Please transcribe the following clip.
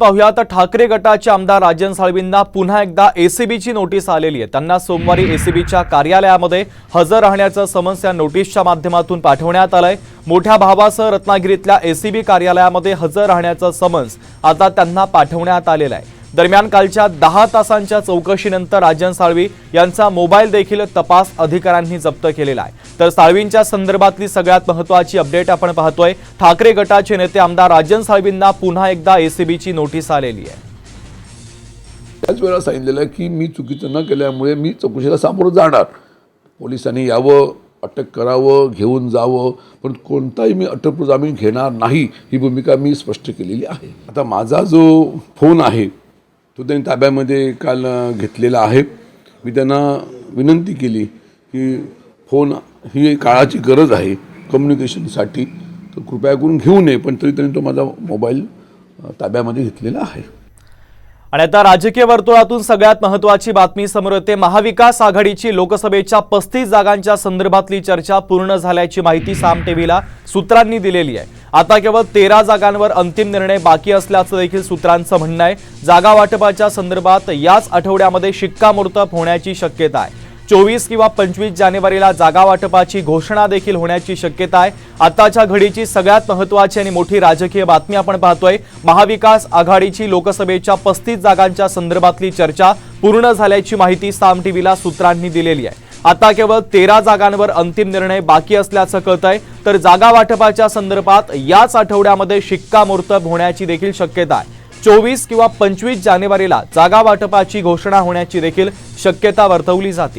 पाहूया. तर ठाकरे गटाचे आमदार राजन साळवींना पुन्हा एकदा एसीबीची नोटीस आलेली आहे. त्यांना सोमवारी एसीबीच्या कार्यालयामध्ये हजर राहण्याचं समन्स या नोटीसच्या माध्यमातून पाठवण्यात आलंय. मोठ्या भावासह रत्नागिरीतल्या एसीबी कार्यालयामध्ये हजर राहण्याचं समन्स आता त्यांना पाठवण्यात आलेलं आहे. दरम्यान कालच्या दहा तासांच्या चौकशीनंतर राजन साळवी यांचा मोबाईल देखील तपास अधिकाऱ्यांनी जप्त केलेला आहे. तर साळवींच्या संदर्भातली सगळ्यात महत्वाची अपडेट आपण पाहतोय. ठाकरे गटाचे नेते आमदार राजन साळवींना पुन्हा एकदा एसीबीची नोटीस आलेली आहे. त्याच वेळेला सांगितलेलं आहे की मी चुकीचं न केल्यामुळे मी चौकशीला सामोरं जाणार. पोलिसांनी यावं अटक करावं घेऊन जावं पण कोणताही मी अटक जामीन घेणार नाही ही भूमिका मी स्पष्ट केलेली आहे. आता माझा जो फोन आहे तो त्यांनी ताब्यामध्ये काल घेतलेला आहे. मी त्यांना विनंती केली की फोन ही काळाची गरज आहे कम्युनिकेशनसाठी. तर कृपया करून घेऊ नये पण तरी त्यांनी तो माझा मोबाईल ताब्यामध्ये घेतलेला आहे. आणि आता राजकीय वर्तुळातून सगळ्यात महत्वाची बातमी समोर येते. महाविकास आघाडीची लोकसभेच्या पस्तीस जागांच्या संदर्भातली चर्चा पूर्ण झाल्याची माहिती साम टीव्हीला सूत्रांनी दिलेली आहे. आता केवळ तेरा जागांवर अंतिम निर्णय बाकी असल्याचं देखील सूत्रांचं म्हणणं आहे. जागा वाटपाच्या संदर्भात याच आठवड्यामध्ये शिक्कामोर्तब होण्याची शक्यता आहे. चोवीस किंवा पंचवीस जानेवारीला जागा वाटपाची घोषणा देखील होण्याची शक्यता आहे. आताच्या घडीची सगळ्यात महत्वाची आणि मोठी राजकीय बातमी आपण पाहतोय. महाविकास आघाडीची लोकसभेच्या पस्तीस जागांच्या संदर्भातली चर्चा पूर्ण झाल्याची माहिती साम टीव्हीला सूत्रांनी दिलेली आहे. आता केवळ तेरा जागांवर अंतिम निर्णय बाकी असल्याचं कळतंय. तर जागा वाटपाच्या संदर्भात याच आठवड्यामध्ये शिक्कामोर्तब होण्याची देखील शक्यता आहे. चोवीस किंवा पंचवीस जानेवारीला जागा वाटपाची घोषणा होण्याची देखील शक्यता वर्तवली जाते.